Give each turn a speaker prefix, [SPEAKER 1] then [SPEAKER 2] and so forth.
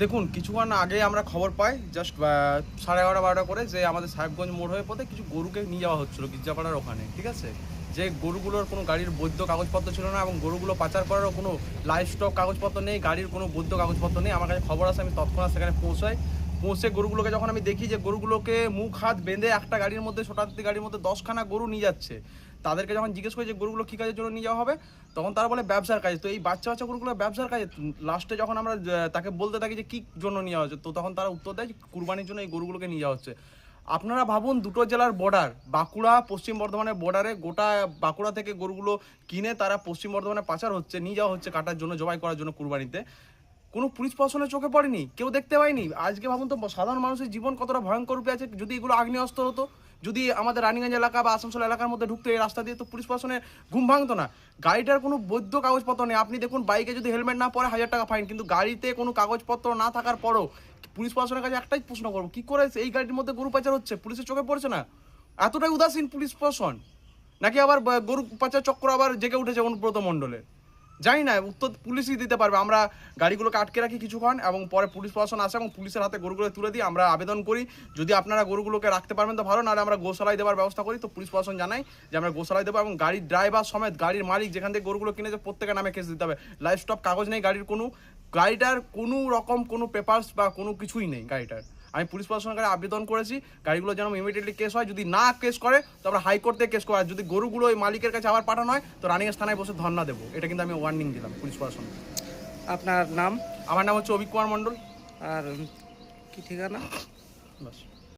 [SPEAKER 1] দেখুন, কিছুক্ষণ আগে আমরা খবর পাই জাস্ট সাড়ে এগারোটা, বারোটা করে যে আমাদের সাহেবগঞ্জ মোড় হয়ে পথে কিছু গরুকে নিয়ে যাওয়া হচ্ছিল গির্জাপাড়ার ওখানে, ঠিক আছে? যে গরুগুলোর কোনো গাড়ির বৈধ কাগজপত্র ছিল না এবং গরুগুলো পাচার করারও কোনো লাইফ স্টক কাগজপত্র নেই, গাড়ির কোনো বৈধ কাগজপত্র নেই। আমার কাছে খবর আছে, আমি তৎক্ষণাৎ সেখানে পৌঁছাই। পৌঁছে গরুগুলোকে, যখন আমি দেখি যে গরুগুলোকে মুখ, হাত বেঁধে একটা গাড়ির মধ্যে শতাব্দী গাড়ির মধ্যে দশখানা গরু নিয়ে যাচ্ছে, তাদেরকে যখন জিজ্ঞেস করি যে গরুগুলো কী কাজের জন্য নিয়ে যাওয়া হবে, তখন তারা বলে ব্যবসার কাজে। তো এই বাচ্চা বাচ্চা গরুগুলো ব্যবসার কাজে, লাস্টে যখন আমরা তাকে বলতে থাকি যে কী জন্য নিয়ে যাওয়া হচ্ছে, তো তখন তারা উত্তর দেয় কুরবানির জন্য এই গরুগুলোকে নিয়ে যাওয়া হচ্ছে। আপনারা ভাবুন, দুটো জেলার বর্ডার বাঁকুড়া, পশ্চিম বর্ধমানের বর্ডারে গোটা বাঁকুড়া থেকে গরুগুলো কিনে তারা পশ্চিম বর্ধমানে পাচার হচ্ছে, নিয়ে যাওয়া হচ্ছে কাটার জন্য, জবাই করার জন্য কুরবানিতে। কোনো পুলিশ প্রশাসনের চোখে পড়েনি, কেউ দেখতে পায়নি। আজকে ভাবুন তো, সাধারণ মানুষের জীবন কতটা ভয়ঙ্কর রূপে আছে। যদি এগুলো আগ্নেয়াস্ত্র হতো, যদি আমাদের রানীগঞ্জ এলাকা বা আসানসোল এলাকার মধ্যে ঢুকতো এই রাস্তা দিয়ে, তো পুলিশ প্রশাসনের ঘুম ভাঙতো না। গাড়িটার কোনো বৈধ কাগজপত্র নেই। আপনি দেখুন, বাইকে যদি হেলমেট না পরে হাজার টাকা ফাইন, কিন্তু গাড়িতে কোনো কাগজপত্র না থাকার পরও পুলিশ প্রশাসনের কাছে একটাই প্রশ্ন করব, কী করে এই গাড়ির মধ্যে গরু পাচার হচ্ছে? পুলিশের চোখে পড়ছে না? এতটাই উদাসীন পুলিশ প্রশাসন। নাকি আবার গরু পাচার চক্র আবার জেগে উঠেছে অনুব্রত মণ্ডলের জানি না, উত্তর পুলিশই দিতে পারবে। আমরা গাড়িগুলোকে আটকে রাখি কিছুক্ষণ এবং পরে পুলিশ প্রশাসন আসে এবং পুলিশের হাতে গরুগুলো তুলে দিই আমরা আবেদন করি। যদি আপনারা গরুগুলোকে রাখতে পারবেন তো ভালো, নাহলে আমরা গোশালায় দেওয়ার ব্যবস্থা করি। তো পুলিশ প্রশাসন জানাই যে আমরা গোশালায় দেবো এবং গাড়ির ড্রাইভার সমেত গাড়ির মালিক যেখান থেকে গরুগুলো কিনেছে প্রত্যেকের নামে কেস দিতে হবে। লাইফ স্টপ কাগজ নেই গাড়ির কোনো, গাড়িটার কোনো রকম কোনো পেপার্স বা কোনো কিছুই নেই গাড়িটার। আমি পুলিশ প্রশাসনের কাছে আবেদন করেছি গাড়িগুলো যেন ইমিডিয়েটলি কেস হয়। যদি না কেস করে তো আমরা হাইকোর্ট থেকে কেস করা যদি গরুগুলো ওই মালিকের কাছে আবার পাঠানো হয় তো রানিং থানায় বসে ধর্না দেবো। এটা কিন্তু আমি ওয়ার্নিং দিলাম পুলিশ প্রশাসন
[SPEAKER 2] আপনার নাম?
[SPEAKER 1] আমার নাম হচ্ছে অভিক কুমার মণ্ডল।
[SPEAKER 2] আর কি ঠিকানা?
[SPEAKER 1] বাস।